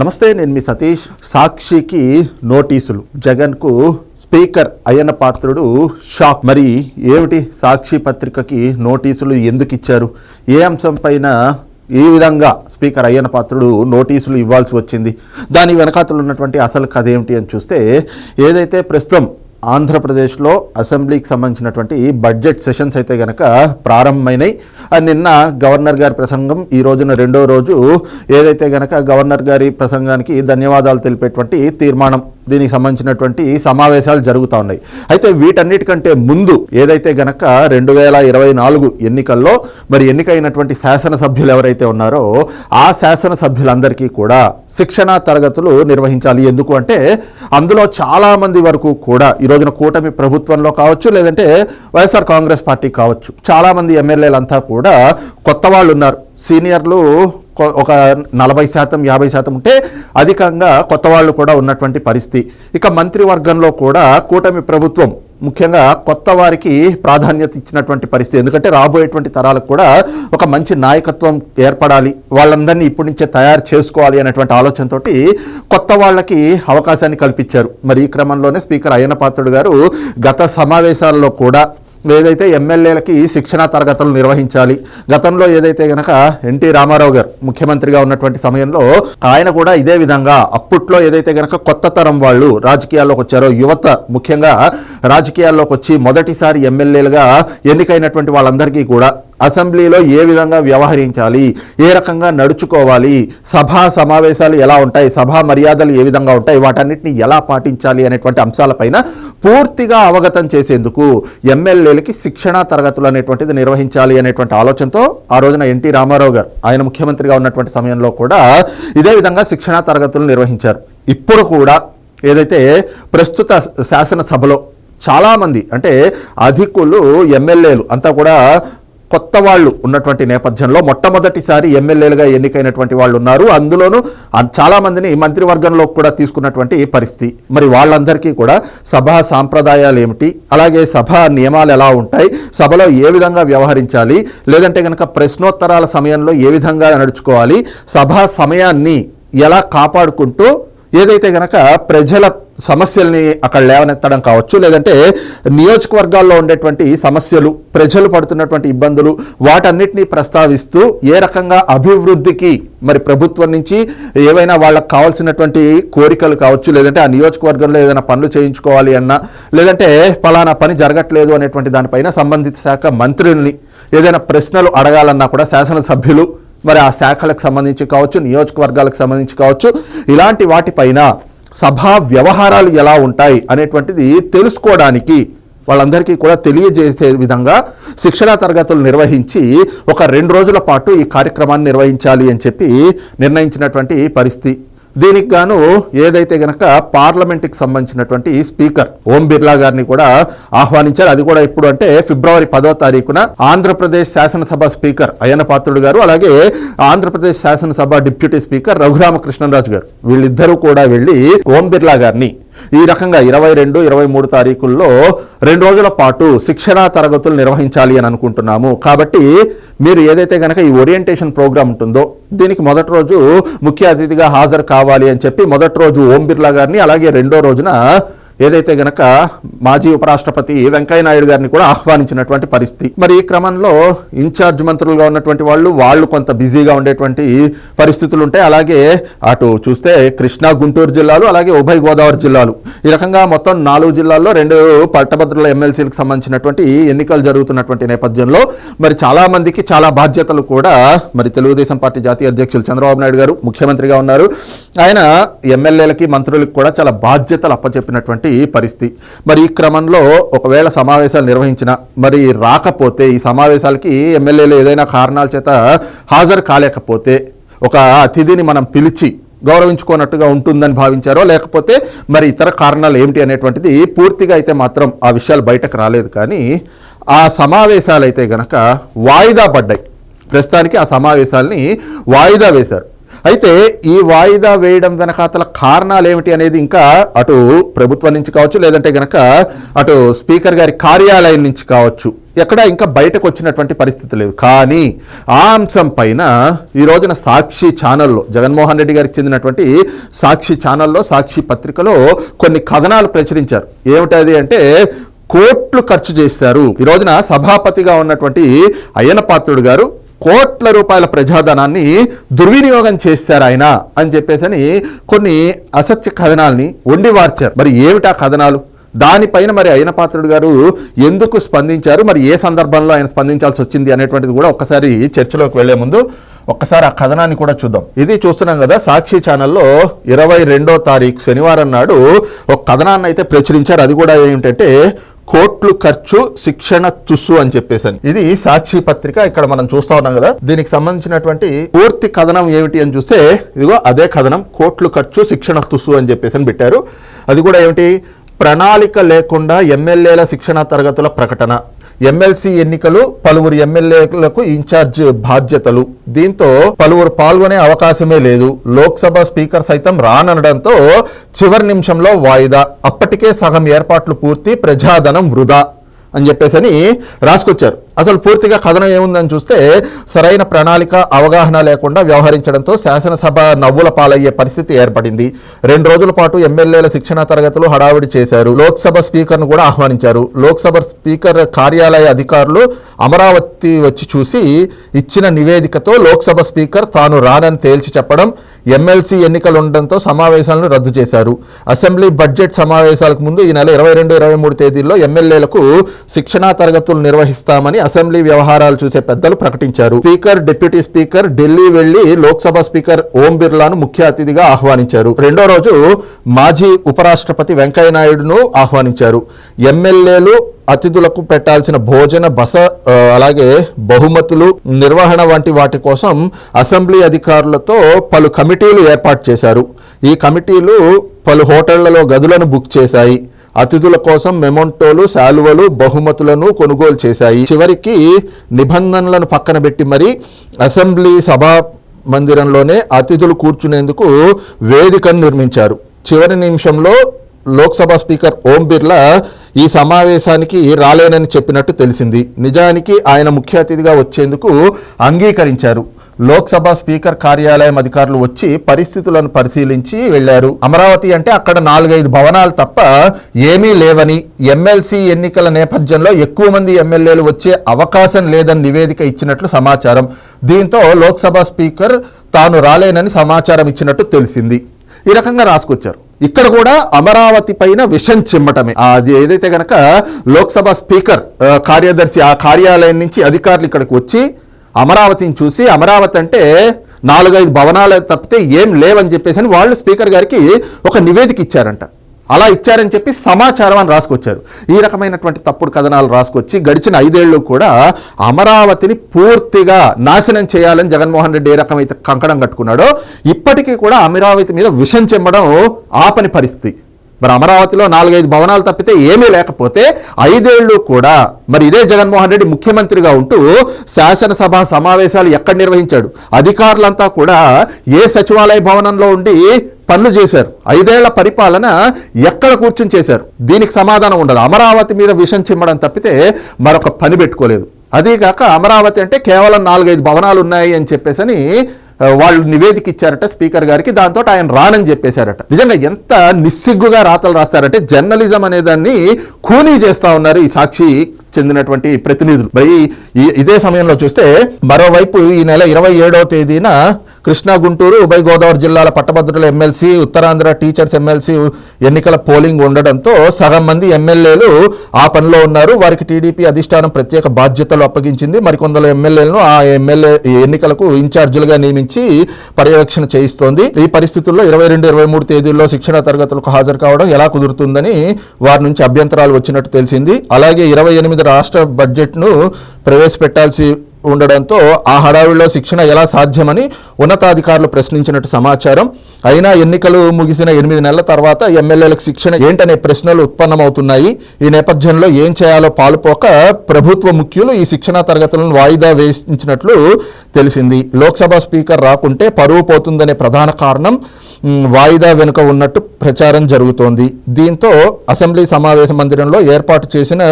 నమస్తే నేను మీ సతీష్. సాక్షికి నోటీసులు. జగన్కు స్పీకర్ అయ్యన పాత్రుడు షాక్. మరి ఏమిటి సాక్షి పత్రికకి నోటీసులు ఎందుకు ఇచ్చారు? ఏ అంశం పైన ఈ విధంగా స్పీకర్ అయ్యన పాత్రుడు నోటీసులు ఇవ్వాల్సి వచ్చింది? దాని వెనకాతలు ఉన్నటువంటి అసలు కథ ఏమిటి అని చూస్తే ఏదైతే ప్రస్తుతం ఆంధ్రప్రదేశ్లో అసెంబ్లీకి సంబంధించినటువంటి బడ్జెట్ సెషన్స్ అయితే గనక ప్రారంభమైనాయి నిన్న గవర్నర్ గారి ప్రసంగం ఈ రోజున రెండో రోజు ఏదైతే గనక గవర్నర్ గారి ప్రసంగానికి ధన్యవాదాలు తెలిపేటువంటి తీర్మానం. దీనికి సంబంధించినటువంటి సమావేశాలు జరుగుతూ ఉన్నాయి. అయితే వీటన్నిటికంటే ముందు ఏదైతే గనక రెండు వేల ఇరవై నాలుగు ఎన్నికల్లో మరి ఎన్నికైనటువంటి శాసనసభ్యులు ఎవరైతే ఉన్నారో ఆ శాసనసభ్యులందరికీ కూడా శిక్షణా తరగతులు నిర్వహించాలి. ఎందుకు అంటే అందులో చాలామంది వరకు కూడా ఈ రోజున కూటమి ప్రభుత్వంలో కావచ్చు లేదంటే వైఎస్ఆర్ కాంగ్రెస్ పార్టీ కావచ్చు చాలామంది ఎమ్మెల్యేలంతా కూడా కొత్త వాళ్ళు ఉన్నారు సీనియర్లు ఒక నలభై శాతం యాభై శాతం ఉంటే అధికంగా కొత్త వాళ్ళు కూడా ఉన్నటువంటి పరిస్థితి. ఇక మంత్రివర్గంలో కూడా కూటమి ప్రభుత్వం ముఖ్యంగా కొత్త వారికి ప్రాధాన్యత ఇచ్చినటువంటి పరిస్థితి. ఎందుకంటే రాబోయేటువంటి తరాలకు కూడా ఒక మంచి నాయకత్వం ఏర్పడాలి. వాళ్ళందరినీ ఇప్పటి నుంచే తయారు చేసుకోవాలి అనేటువంటి ఆలోచనతోటి కొత్త వాళ్ళకి అవకాశాన్ని కల్పించారు. మరి ఈ క్రమంలోనే స్పీకర్ అయ్యన పాత్రుడు గారు గత సమావేశాల్లో కూడా ఏదైతే ఎమ్మెల్యేలకి శిక్షణా తరగతులు నిర్వహించాలి గతంలో ఏదైతే గనక ఎన్టీ రామారావు గారు ముఖ్యమంత్రిగా ఉన్నటువంటి సమయంలో ఆయన కూడా ఇదే విధంగా అప్పట్లో ఏదైతే గనక కొత్త తరం వాళ్ళు రాజకీయాల్లోకి వచ్చారో యువత ముఖ్యంగా రాజకీయాల్లోకి వచ్చి మొదటిసారి ఎమ్మెల్యేలుగా ఎన్నికైనటువంటి వాళ్ళందరికీ కూడా అసెంబ్లీలో ఏ విధంగా వ్యవహరించాలి ఏ రకంగా నడుచుకోవాలి సభా సమావేశాలు ఎలా ఉంటాయి సభా మర్యాదలు ఏ విధంగా ఉంటాయి వాటన్నిటిని ఎలా పాటించాలి అనేటువంటి అంశాలపైన పూర్తిగా అవగతం చేసేందుకు ఎమ్మెల్యేలకి శిక్షణా తరగతులు అనేటువంటిది నిర్వహించాలి అనేటువంటి ఆలోచనతో ఆ రోజున ఎన్టీ రామారావు గారు ఆయన ముఖ్యమంత్రిగా ఉన్నటువంటి సమయంలో కూడా ఇదే విధంగా శిక్షణా తరగతులు నిర్వహించారు. ఇప్పుడు కూడా ఏదైతే ప్రస్తుత శాసనసభలో చాలామంది అంటే అధికులు ఎమ్మెల్యేలు అంతా కూడా కొత్త వాళ్ళు ఉన్నటువంటి నేపథ్యంలో మొట్టమొదటిసారి ఎమ్మెల్యేలుగా ఎన్నికైనటువంటి వాళ్ళు ఉన్నారు. అందులోనూ అ- చాలామందిని మంత్రివర్గంలో కూడా తీసుకున్నటువంటి పరిస్థితి. మరి వాళ్ళందరికీ కూడా సభా సాంప్రదాయాలు ఏమిటి? అలాగే సభా నియమాలు ఎలా ఉంటాయి? సభలో ఏ విధంగా వ్యవహరించాలి? లేదంటే కనుక ప్రశ్నోత్తరాల సమయంలో ఏ విధంగా నడుచుకోవాలి? సభా సమయాన్ని ఎలా కాపాడుకుంటూ ఏదైతే గనక ప్రజల సమస్యల్ని అక్కడ లేవనెత్తడం కావచ్చు లేదంటే నియోజకవర్గాల్లో ఉండేటువంటి సమస్యలు ప్రజలు పడుతున్నటువంటి ఇబ్బందులు వాటన్నిటినీ ప్రస్తావిస్తూ ఏ రకంగా అభివృద్ధికి మరి ప్రభుత్వం నుంచి ఏవైనా వాళ్ళకి కావాల్సినటువంటి కోరికలు కావచ్చు లేదంటే ఆ నియోజకవర్గంలో ఏదైనా పనులు చేయించుకోవాలి అన్నా లేదంటే ఫలానా పని జరగట్లేదు అనేటువంటి దానిపైన సంబంధిత శాఖ మంత్రుల్ని ఏదైనా ప్రశ్నలు అడగాలన్నా కూడా శాసనసభ్యులు మరి ఆ శాఖలకు సంబంధించి కావచ్చు నియోజకవర్గాలకు సంబంధించి కావచ్చు ఇలాంటి వాటిపైన సభా వ్యవహారాలు ఎలా ఉంటాయి అనేటువంటిది తెలుసుకోవడానికి వాళ్ళందరికీ కూడా తెలియజేసే విధంగా శిక్షణా తరగతులు నిర్వహించి ఒక రెండు రోజుల పాటు ఈ కార్యక్రమాన్ని నిర్వహించాలి అని చెప్పి నిర్ణయించినటువంటి పరిస్థితి. దీనికి గాను ఏదైతే గనక పార్లమెంట్కి సంబంధించినటువంటి స్పీకర్ ఓం బిర్లా గారిని కూడా ఆహ్వానించారు. అది కూడా ఇప్పుడు అంటే ఫిబ్రవరి పదో తారీఖున ఆంధ్రప్రదేశ్ శాసనసభ స్పీకర్ అయ్యన పాత్రుడు గారు అలాగే ఆంధ్రప్రదేశ్ శాసనసభ డిప్యూటీ స్పీకర్ రఘురామకృష్ణరాజు గారు. వీళ్ళిద్దరూ కూడా వెళ్ళి ఓం బిర్లా గారిని ఈ రకంగా ఇరవై రెండు ఇరవై మూడు తారీఖుల్లో రెండు రోజుల పాటు శిక్షణా తరగతులు నిర్వహించాలి అని అనుకుంటున్నాము. కాబట్టి మీరు ఏదైతే కనుక ఈ ఓరియంటేషన్ ప్రోగ్రామ్ ఉంటుందో దీనికి మొదటి రోజు ముఖ్య అతిథిగా హాజరు కావాలి అని చెప్పి మొదటి రోజు ఓం బిర్లా గారిని అలాగే రెండో రోజున ఏదైతే గనక మాజీ ఉపరాష్ట్రపతి వెంకయ్యనాయుడు గారిని కూడా ఆహ్వానించినటువంటి పరిస్థితి. మరి ఈ క్రమంలో ఇన్ఛార్జ్ మంత్రులుగా ఉన్నటువంటి వాళ్ళు వాళ్ళు కొంత బిజీగా ఉండేటువంటి పరిస్థితులు ఉంటాయి అలాగే అటు చూస్తే కృష్ణా గుంటూరు జిల్లాలు అలాగే ఉభయ గోదావరి జిల్లాలు. ఈ రకంగా మొత్తం నాలుగు జిల్లాల్లో రెండు పట్టభద్రుల ఎమ్మెల్సీలకు సంబంధించినటువంటి ఎన్నికలు జరుగుతున్నటువంటి నేపథ్యంలో మరి చాలా మందికి చాలా బాధ్యతలు కూడా మరి తెలుగుదేశం పార్టీ జాతీయ అధ్యక్షులు చంద్రబాబు నాయుడు గారు ముఖ్యమంత్రిగా ఉన్నారు. ఆయన ఎమ్మెల్యేలకి మంత్రులకు కూడా చాలా బాధ్యతలు అప్పచెప్పినటువంటి పరిస్థితి. మరి ఈ క్రమంలో ఒకవేళ సమావేశాలు నిర్వహించిన మరి రాకపోతే ఈ సమావేశాలకి ఎమ్మెల్యేలు ఏదైనా కారణాల చేత హాజరు కాలేకపోతే ఒక అతిథిని మనం పిలిచి గౌరవించుకోనట్టుగా ఉంటుందని భావించారో లేకపోతే మరి ఇతర కారణాలు ఏమిటి అనేటువంటిది పూర్తిగా అయితే మాత్రం ఆ విషయాలు బయటకు రాలేదు. కానీ ఆ సమావేశాలు అయితే గనక వాయిదా పడ్డాయి. ప్రస్తుతానికి ఆ సమావేశాల్ని వాయిదా వేశారు. అయితే ఈ వాయిదా వేయడం వెనకాతల కారణాలు ఏమిటి అనేది ఇంకా అటు ప్రభుత్వం నుంచి కావచ్చు లేదంటే గనక అటు స్పీకర్ గారి కార్యాలయం నుంచి కావచ్చు. ఎక్కడ ఇంకా బయటకు వచ్చినటువంటి పరిస్థితి లేదు. కానీ ఆ అంశం పైన ఈ రోజున సాక్షి ఛానల్లో జగన్మోహన్ రెడ్డి గారికి చెందినటువంటి సాక్షి ఛానల్లో సాక్షి పత్రికలో కొన్ని కథనాలు ప్రచురించారు. ఏమిటది అంటే కోట్లు ఖర్చు చేశారు. ఈ రోజున సభాపతిగా ఉన్నటువంటి అయ్యన పాత్రుడు గారు కోట్ల రూపాయల ప్రజాధనాన్ని దుర్వినియోగం చేశారు ఆయన అని చెప్పేసి కొన్ని అసత్య కథనాల్ని వండివార్చారు మరి ఏమిటా కథనాలు? దానిపైన మరి అయిన పాత్రుడు గారు ఎందుకు స్పందించారు? మరి ఏ సందర్భంలో ఆయన స్పందించాల్సి వచ్చింది అనేటువంటిది కూడా ఒక్కసారి చర్చలోకి వెళ్ళే ముందు ఒక్కసారి ఆ కథనాన్ని కూడా చూద్దాం. ఇది చూస్తున్నాం కదా సాక్షి ఛానల్లో ఇరవై రెండో తారీఖు శనివారం నాడు ఒక కథనాన్ని అయితే ప్రచురించారు. అది కూడా ఏంటంటే కోట్లు ఖర్చు శిక్షణ తుస్సు అని చెప్పేసి ఇది సాక్షి పత్రిక ఇక్కడ మనం చూస్తా ఉన్నాం కదా. దీనికి సంబంధించినటువంటి పూర్తి కథనం ఏమిటి అని చూస్తే ఇదిగో అదే కథనం కోట్లు ఖర్చు శిక్షణ తుస్సు అని చెప్పేసి అని పెట్టారు. అది కూడా ఏమిటి? ప్రణాళిక లేకుండా ఎమ్మెల్యేల శిక్షణ తరగతుల ప్రకటన. ఎమ్మెల్సీ ఎన్నికలు పలువురు ఎమ్మెల్యేలకు ఇన్ఛార్జ్ బాధ్యతలు. దీంతో పలువురు పాల్గొనే అవకాశమే లేదు. లోక్సభ స్పీకర్ సైతం రాననడంతో చివరి నిమిషంలో వాయిదా. అప్పటికే సగం ఏర్పాట్లు పూర్తి ప్రజాధనం వృధా అని చెప్పేసి రాసుకొచ్చారు. అసలు పూర్తిగా కథనం ఏముందని చూస్తే సరైన ప్రణాళిక అవగాహన లేకుండా వ్యవహరించడంతో శాసనసభ నవ్వుల పాలయ్యే పరిస్థితి ఏర్పడింది. రెండు రోజుల పాటు ఎమ్మెల్యేల శిక్షణ తరగతులు హడావిడి చేశారు. లోక్సభ స్పీకర్ను కూడా ఆహ్వానించారు. లోక్సభ స్పీకర్ కార్యాలయ అధికారులు అమరావతి వచ్చి చూసి ఇచ్చిన నివేదికతో లోక్సభ స్పీకర్ తాను రానని తేల్చి చెప్పడం ఎమ్మెల్సీ ఎన్నికలు ఉండడంతో సమావేశాలను రద్దు చేశారు. అసెంబ్లీ బడ్జెట్ సమావేశాలకు ముందు ఈ నెల ఇరవై రెండు ఇరవై మూడు తేదీల్లో ఎమ్మెల్యేలకు శిక్షణా తరగతులు నిర్వహిస్తామని అసెంబ్లీ వ్యవహారాలు చూసే పెద్దలు ప్రకటించారు. స్పీకర్ డిప్యూటీ స్పీకర్ ఢిల్లీ వెళ్ళి లోక్సభ స్పీకర్ ఓం బిర్లాను ముఖ్య అతిథిగా ఆహ్వానించారు. రెండో రోజు మాజీ ఉపరాష్ట్రపతి వెంకయ్యనాయుడును ఆహ్వానించారు. ఎమ్మెల్యేలు అతిథులకు పెట్టాల్సిన భోజన బస అలాగే బహుమతులు నిర్వహణ వంటి వాటి కోసం అసెంబ్లీ అధికారులతో పలు కమిటీలు ఏర్పాటు చేశారు. ఈ కమిటీలు పలు హోటళ్ళలో గదులను బుక్ చేశాయి. అతిథుల కోసం మెమొంటోలు శాలువలు బహుమతులను కొనుగోలు చేశాయి. చివరికి నిబంధనలను పక్కన పెట్టి మరి అసెంబ్లీ సభా మందిరంలోనే అతిథులు కూర్చునేందుకు వేదికను నిర్మించారు. చివరి నిమిషంలో లోక్సభ స్పీకర్ ఓం బిర్లా ఈ సమావేశానికి రాలేనని చెప్పినట్టు తెలిసింది. నిజానికి ఆయన ముఖ్య అతిథిగా వచ్చేందుకు అంగీకరించారు. లోక్సభ స్పీకర్ కార్యాలయం అధికారులు వచ్చి పరిస్థితులను పరిశీలించి వెళ్ళారు అమరావతి అంటే అక్కడ నాలుగైదు భవనాలు తప్ప ఏమీ లేవని ఎమ్మెల్సీ ఎన్నికల నేపథ్యంలో ఎక్కువ మంది ఎమ్మెల్యేలు వచ్చే అవకాశం లేదని నివేదిక ఇచ్చినట్లు సమాచారం. దీంతో లోక్సభ స్పీకర్ తాను రాలేనని సమాచారం ఇచ్చినట్టు తెలిసింది. ఈ రకంగా రాసుకొచ్చారు. ఇక్కడ కూడా అమరావతి పైన విషం చిమ్మటమే. అది ఏదైతే గనక లోక్సభ స్పీకర్ కార్యదర్శి ఆ కార్యాలయం నుంచి అధికారులు ఇక్కడికి వచ్చి అమరావతిని చూసి అమరావతి అంటే నాలుగైదు భవనాలు తప్పితే ఏం లేవని చెప్పేసి అని వాళ్ళు స్పీకర్ గారికి ఒక నివేదిక ఇచ్చారంట. అలా ఇచ్చారని చెప్పి సమాచారం అని రాసుకొచ్చారు. ఈ రకమైనటువంటి తప్పుడు కథనాలు రాసుకొచ్చి గడిచిన ఐదేళ్ళు కూడా అమరావతిని పూర్తిగా నాశనం చేయాలని జగన్మోహన్ రెడ్డి ఏ రకమైతే కంకణం కట్టుకున్నాడో ఇప్పటికీ కూడా అమరావతి మీద విషం చెమ్మడం ఆపని పరిస్థితి. మరి అమరావతిలో నాలుగైదు భవనాలు తప్పితే ఏమీ లేకపోతే ఐదేళ్ళు కూడా మరి ఇదే జగన్మోహన్ రెడ్డి ముఖ్యమంత్రిగా ఉంటూ శాసనసభ సమావేశాలు ఎక్కడ నిర్వహించాడు? అధికారులంతా కూడా ఏ సచివాలయ భవనంలో ఉండి పనులు చేశారు? ఐదేళ్ళ పరిపాలన ఎక్కడ కూర్చుని చేశారు? దీనికి సమాధానం ఉండదు. అమరావతి మీద విషం చిమ్మడం తప్పితే మరొక పని పెట్టుకోలేదు. అదీగాక అమరావతి అంటే కేవలం నాలుగైదు భవనాలు ఉన్నాయి అని చెప్పేసని వాళ్ళు నివేదిక ఇచ్చారట స్పీకర్ గారికి దాంతో ఆయన రానని చెప్పేశారట. నిజంగా ఎంత నిస్సిగ్గుగా రాతలు రాస్తారంటే జర్నలిజం అనే దాన్ని ఖూనీ చేస్తా ఉన్నారు ఈ సాక్షి చెందినటువంటి ప్రతినిధులు. మరి ఇదే సమయంలో చూస్తే మరోవైపు ఈ నెల ఇరవై ఏడవ తేదీన కృష్ణా గుంటూరు ఉభయ గోదావరి జిల్లాల పట్టభద్రుల ఎమ్మెల్సీ ఉత్తరాంధ్ర టీచర్స్ ఎమ్మెల్సీ ఎన్నికల పోలింగ్ ఉండడంతో సగం మంది ఎమ్మెల్యేలు ఆ పనిలో ఉన్నారు. వారికి టీడీపీ అధిష్టానం ప్రత్యేక బాధ్యతలు అప్పగించింది. మరికొందరు ఎమ్మెల్యేలను ఆ ఎమ్మెల్యే ఎన్నికలకు ఇన్ఛార్జీలుగా నియమించి పర్యవేక్షణ చేయిస్తోంది. ఈ పరిస్థితుల్లో ఇరవై రెండు ఇరవై మూడు తేదీల్లో శిక్షణ తరగతులకు హాజరు కావడం ఎలా కుదురుతుందని వారి నుంచి అభ్యంతరాలు వచ్చినట్టు తెలిసింది. అలాగే ఇరవై ఎనిమిది రాష్ట్ర బడ్జెట్ను ప్రవేశపెట్టాల్సి ఉండడంతో ఆ హడావిడిలో శిక్షణ ఎలా సాధ్యమని ఉన్నతాధికారులు ప్రశ్నించినట్టు సమాచారం. అయినా ఎన్నికలు ముగిసిన ఎనిమిది నెలల తర్వాత ఎమ్మెల్యేలకు శిక్షణ ఏంటనే ప్రశ్నలు ఉత్పన్నమవుతున్నాయి. ఈ నేపథ్యంలో ఏం చేయాలో పాలుపోక ప్రభుత్వ ముఖ్యులు ఈ శిక్షణా తరగతులను వాయిదా వేయించినట్లు తెలిసింది. లోక్సభ స్పీకర్ రాకుంటే పరువు పోతుందనే ప్రధాన కారణం వాయిదా వెనుక ఉన్నట్టు ప్రచారం జరుగుతోంది. దీంతో అసెంబ్లీ సమావేశ మందిరంలో ఏర్పాటు చేసిన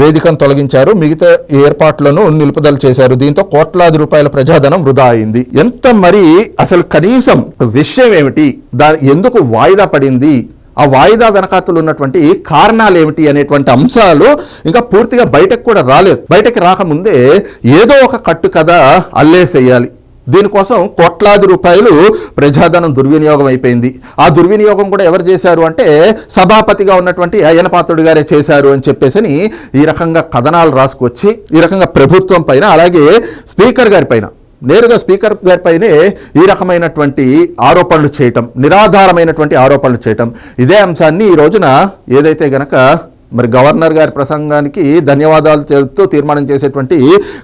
వేదికను తొలగించారు. మిగతా ఏర్పాట్లను నిలుపుదల చేశారు దీంతో కోట్లాది రూపాయల ప్రజాధనం వృధా అయింది. ఎంత మరి అసలు కనీసం విషయం ఏమిటి? దాని ఎందుకు వాయిదా పడింది? ఆ వాయిదా వెనకాతలు ఉన్నటువంటి కారణాలు ఏమిటి అనేటువంటి అంశాలు ఇంకా పూర్తిగా బయటకు కూడా రాలేదు. బయటకు రాకముందే ఏదో ఒక కట్టు కథ అల్లేసేయాలి. దీనికోసం కోట్లాది రూపాయలు ప్రజాధనం దుర్వినియోగం అయిపోయింది. ఆ దుర్వినియోగం కూడా ఎవరు చేశారు అంటే సభాపతిగా ఉన్నటువంటి అయ్యన పాత్రుడు గారే చేశారు అని చెప్పేసి ఈ రకంగా కథనాలు రాసుకొచ్చి ఈ రకంగా ప్రభుత్వం పైన అలాగే స్పీకర్ గారి పైన నేరుగా స్పీకర్ గారిపైనే ఈ రకమైనటువంటి ఆరోపణలు చేయటం నిరాధారమైనటువంటి ఆరోపణలు చేయటం. ఇదే అంశాన్ని ఈ రోజున ఏదైతే గనక మరి గవర్నర్ గారి ప్రసంగానికి ధన్యవాదాలు తెలుపుతూ తీర్మానం చేసేటువంటి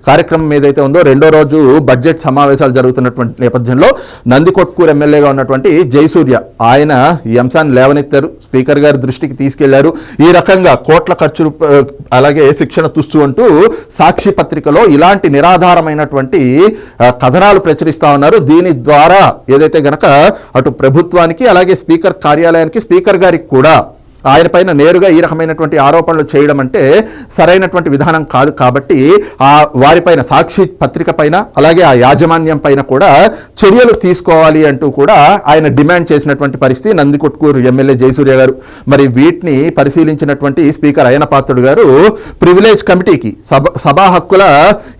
కార్యక్రమం ఏదైతే ఉందో రెండో రోజు బడ్జెట్ సమావేశాలు జరుగుతున్నటువంటి నేపథ్యంలో నందికొట్కూరు ఎమ్మెల్యేగా ఉన్నటువంటి జయసూర్య ఆయన ఈ అంశాన్ని లేవనెత్తారు. స్పీకర్ గారి దృష్టికి తీసుకెళ్ళారు. ఈ రకంగా కోట్ల ఖర్చు అలాగే శిక్షణ తుస్తు అంటూ సాక్షి పత్రికలో ఇలాంటి నిరాధారమైనటువంటి కథనాలు ప్రచురిస్తా ఉన్నారు. దీని ద్వారా ఏదైతే గనక అటు ప్రభుత్వానికి అలాగే స్పీకర్ కార్యాలయానికి స్పీకర్ గారికి కూడా ఆయన పైన నేరుగా ఈ రకమైనటువంటి ఆరోపణలు చేయడం అంటే సరైనటువంటి విధానం కాదు కాబట్టి ఆ వారిపైన సాక్షి పత్రిక పైన అలాగే ఆ యాజమాన్యం పైన కూడా చర్యలు తీసుకోవాలి అంటూ కూడా ఆయన డిమాండ్ చేసినటువంటి పరిస్థితి నందికొట్కూరు ఎమ్మెల్యే జయసూర్య గారు. మరి వీటిని పరిశీలించినటువంటి స్పీకర్ అయ్యన పాత్రుడు గారు ప్రివిలేజ్ కమిటీకి సభ సభా హక్కుల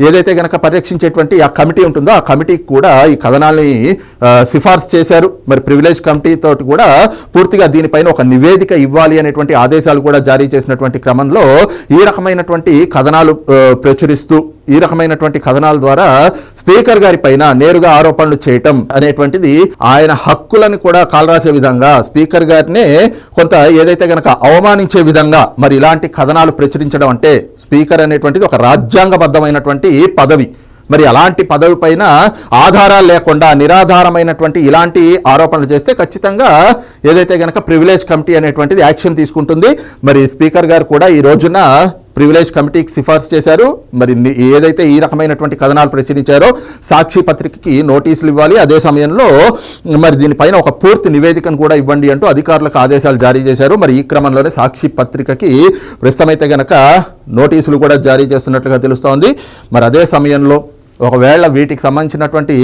ఏదైతే గనక పరిరక్షించేటువంటి ఆ కమిటీ ఉంటుందో ఆ కమిటీకి కూడా ఈ కథనాల్ని సిఫార్సు చేశారు. మరి ప్రివిలేజ్ కమిటీ తోటి కూడా పూర్తిగా దీనిపైన ఒక నివేదిక ఇవ్వాలి అనేటువంటి ఆదేశాలు కూడా జారీ చేసినటువంటి క్రమంలో ఈ రకమైనటువంటి కథనాలు ప్రచురిస్తూ ఈ రకమైనటువంటి కథనాల ద్వారా స్పీకర్ గారి పైన నేరుగా ఆరోపణలు చేయటం అనేటువంటిది ఆయన హక్కులను కూడా కాలరాసే విధంగా స్పీకర్ గారినే కొంత ఏదైతే గనక అవమానించే విధంగా మరి ఇలాంటి కథనాలు ప్రచురించడం అంటే స్పీకర్ అనేటువంటిది ఒక రాజ్యాంగబద్ధమైనటువంటి పదవి. మరి అలాంటి పదవి పైన ఆధారాలు లేకుండా నిరాధారమైనటువంటి ఇలాంటి ఆరోపణలు చేస్తే ఖచ్చితంగా ఏదైతే గనక ప్రివిలేజ్ కమిటీ అనేటువంటిది యాక్షన్ తీసుకుంటుంది. మరి స్పీకర్ గారు కూడా ఈ రోజున ప్రివిలేజ్ కమిటీకి సిఫార్సు చేశారు. మరి ఏదైతే ఈ రకమైనటువంటి కథనాలు ప్రచురించారో సాక్షి పత్రికకి నోటీసులు ఇవ్వాలి. అదే సమయంలో మరి దీనిపైన ఒక పూర్తి నివేదికను కూడా ఇవ్వండి అంటూ అధికారులకు ఆదేశాలు జారీ చేశారు. మరి ఈ క్రమంలోనే సాక్షి పత్రికకి ప్రస్తుతమైతే గనక నోటీసులు కూడా జారీ చేస్తున్నట్లుగా తెలుస్తోంది. మరి అదే సమయంలో ఒకవేళ వీటికి సంబంధించినటువంటి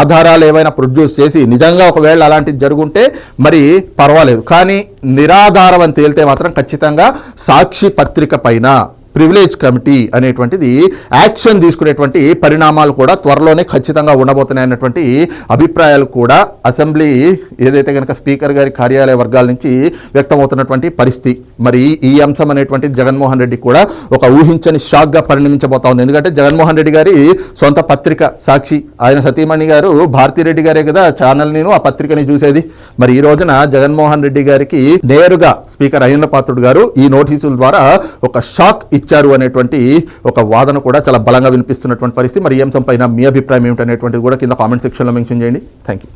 ఆధారాలు ఏవైనా ప్రొడ్యూస్ చేసి నిజంగా ఒకవేళ అలాంటిది జరుగుంటే మరి పర్వాలేదు. కానీ నిరాధారం అని తేలితే మాత్రం ఖచ్చితంగా సాక్షి పత్రిక పైన ప్రివిలేజ్ కమిటీ అనేటువంటిది యాక్షన్ తీసుకునేటువంటి పరిణామాలు కూడా త్వరలోనే ఖచ్చితంగా ఉండబోతున్నాయి అన్నటువంటి అభిప్రాయాలు కూడా అసెంబ్లీ ఏదైతే కనుక స్పీకర్ గారి కార్యాలయ వర్గాల నుంచి వ్యక్తమవుతున్నటువంటి పరిస్థితి. మరి ఈ అంశం అనేటువంటి జగన్మోహన్ రెడ్డి కూడా ఒక ఊహించని షాక్గా పరిణమించబోతా ఉంది. ఎందుకంటే జగన్మోహన్ రెడ్డి గారి సొంత పత్రిక సాక్షి. ఆయన సతీమణి గారు భారతిరెడ్డి గారే కదా ఛానల్ నేను ఆ పత్రికని చూసేది. మరి ఈ రోజున జగన్మోహన్ రెడ్డి గారికి నేరుగా స్పీకర్ అయ్యన్న పాత్రుడు గారు ఈ నోటీసుల ద్వారా ఒక షాక్ ఇచ్చారు అనేటువంటి ఒక వాదన కూడా చాలా బలంగా వినిపిస్తున్నటువంటి పరిస్థితి. మరి ఈ అంశంపైన మీ అభిప్రాయం ఏమిటనేటువంటిది కూడా కింద కామెంట్ సెక్షన్లో మెన్షన్ చేయండి. Thank you